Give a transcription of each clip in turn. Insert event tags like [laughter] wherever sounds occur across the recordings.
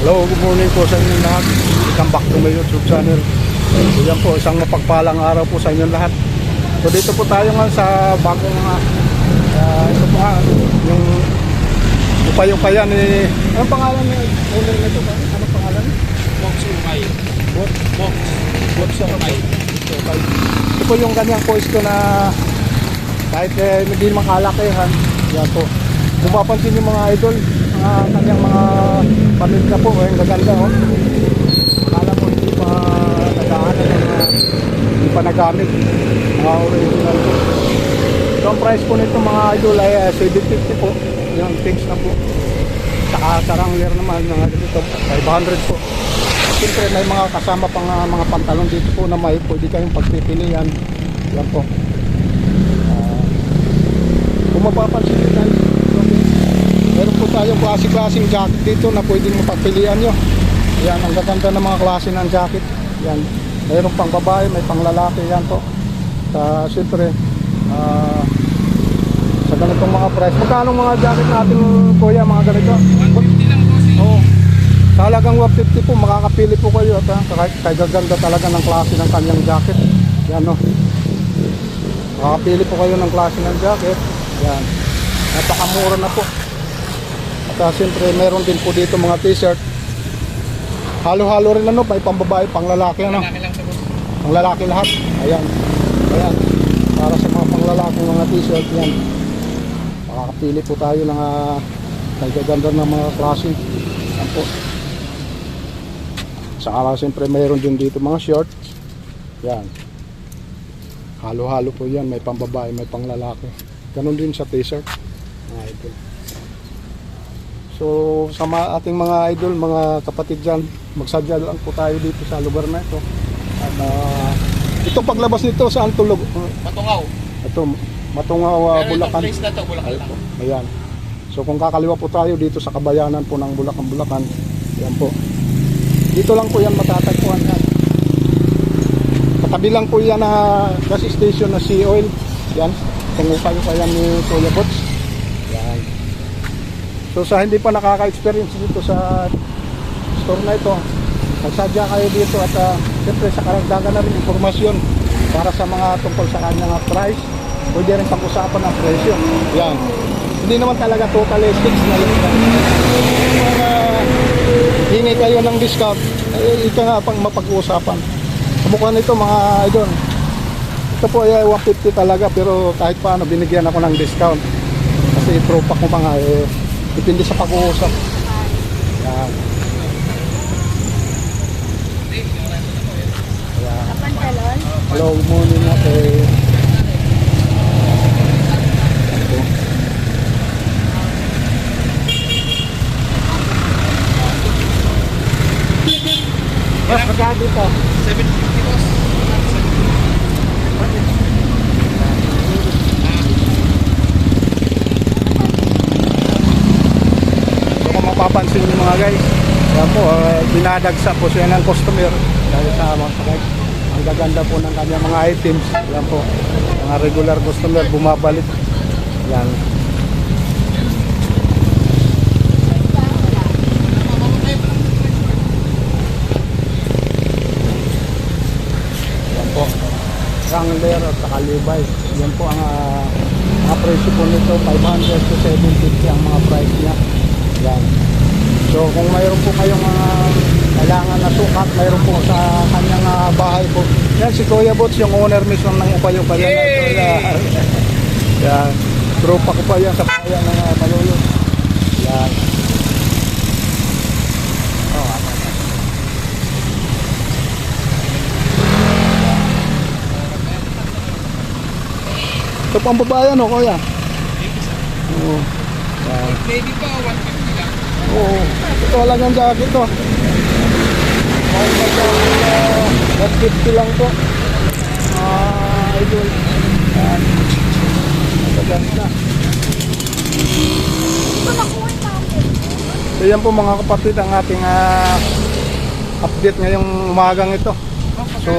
Hello, good morning po sa inyo lahat. Welcome back to my YouTube channel. So yan po, isang mapagpalang araw po sa inyo lahat. So dito po tayo nga sa bagong mga ah, ito po nga, yung upay-upayan ni anong pangalan ni owner nito ba? Anong pangalan? Box. Bot Box. Bot sa Umay. Okay. Ito po yung kanyang pwesto na kahit eh, hindi makalakihan. Yan po. Kung mapapansin yung mga idol, mga kanyang mga pamilya po, eh, ang gaganda oh. Akala mo hindi pa nagaanan, mga, hindi pa nagamit. Mga original po. So ang price po nito mga idol ay eh, 750 po. Yung things na po. Saka sa Wrangler naman, mga dito, 500 po. Siyempre may mga kasama pang ah, mga pantalon dito po na may pwede kayong pagpipilian. Yan po. Ah, kung mapapansin nyo guys, meron po tayong klase-klaseng jacket dito na pwedeng mapagpilian nyo. Yan, ang gaganda ng mga klase ng jacket. Yan, meron pang babae, may pang lalaki. Yan po. Sa, siyempre, ah, sa ganitong mga price. Magkano mga jacket natin, kuya, mga ganito? 150 lang po si Oo. Sa halagang 150 po, makakapili po kayo at ah, kahit kahit gaganda talaga ng klase ng kanyang jacket. Yan no. Makakapili po kayo ng klase ng jacket. Yan. Napakamura na po. Ah, siyempre, meron din po dito mga t-shirt. Halo-halo rin ano, may pambabae, pang lalaki ano. Malaki lang sa box. Pang lalaki lahat. Ayan. Ayan. Para sa mga pang lalaki mga t-shirt yan. Makakapili po tayo ng uh, gaganda ng mga klase. Yan po. Saka siyempre mayroon din dito mga shorts. Yan. Halo-halo po yan. May pambabae, may pang lalaki. Ganon din sa t-shirt. Mga idol. So sa mga ating mga idol, mga kapatid dyan, magsadya lang po tayo dito sa lugar na ito. At uh, ito paglabas nito saan tulog? Patungaw. Ito, Matungaw, uh, Pero itong Bulacan. place na to, Bulacan po. Ayan. So kung kakaliwa po tayo dito sa kabayanan po ng Bulacan, Bulacan. Ayan po. Dito lang po yan matatagpuan yan. Katabi lang po yan na gas station na Sea Oil. Yan. Tungo kayo pa yan ni Kuya Bots. So sa hindi pa nakaka-experience dito sa store na ito, magsadya kayo dito at uh, siyempre sa karagdagan na rin informasyon para sa mga tungkol sa kanyang price pwede rin pag-usapan ng presyo. Yan. Hindi naman talaga totally fixed na yun. Kung uh, hingi kayo ng discount eh, ito nga pang mapag-uusapan. Kamukha nito mga idol ito po ay 150 talaga pero kahit paano binigyan ako ng discount. Kasi tropa ko mga eh, depende sa pag-uusap yan Ayan. Hello, good morning ate. Mas magkano dito? 750 boss. So kung mapapansin niyo mga guys, yan po, uh, dinadagsa po siya ng customer dahil sa mga sakay. Ang gaganda po ng kanyang mga items. Yan po, mga regular customer bumabalik. Yan. Yan po. Wrangler at saka Levi's. Yan po ang ah, mga presyo po nito. 500 to 750 ang mga price niya. Yan. So kung mayroon po kayong mga kailangan na sukat, mayroon po sa kanyang ah, bahay po. Yan si Kuya Bots, yung owner mismo ng Upayo pa yan. Yay! [laughs] Yan. Tropa ko pa yan sa bayan ng uh, Malolo. Yan. Oh, na. Ito pang babae ano, kuya? Oo. Yan. Lady pa, 150 Oo. Ito lang ang jacket to. Kahit may jacket, uh, 150 lang to. Ah, idol. Yan. Namin. So yan po mga kapatid ang ating ah, update ngayong umagang ito. So,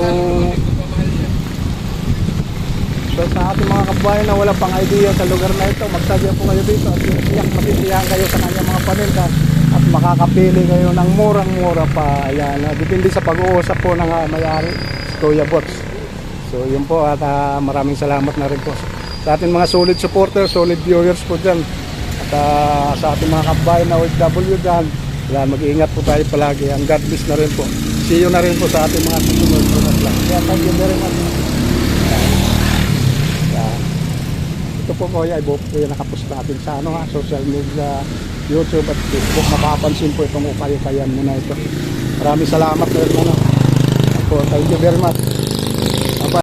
so sa ating mga kabayan na wala pang idea sa lugar na ito, magsadya po kayo dito at iyak matitiyahan kayo sa kanyang mga paninda at makakapili kayo ng murang-mura pa. Ayan, ah, depende sa pag-uusap po ng ah, may-ari, Kuya Bots. So yun po at ah, maraming salamat na rin po sa ating mga solid supporters, solid viewers po dyan. At ah, sa ating mga kabayan na OFW dyan, yan, mag-iingat po tayo palagi. Ang God bless na rin po. See you na rin po sa ating mga susunod. Kaya thank you very much. Yan. Ito po kuya, ibo po yung nakapost natin sa ano ha, social media, YouTube at Facebook. Mapapansin po itong ukayo-kayan mo na ito. Maraming salamat na rin mga. Ako, thank you very much.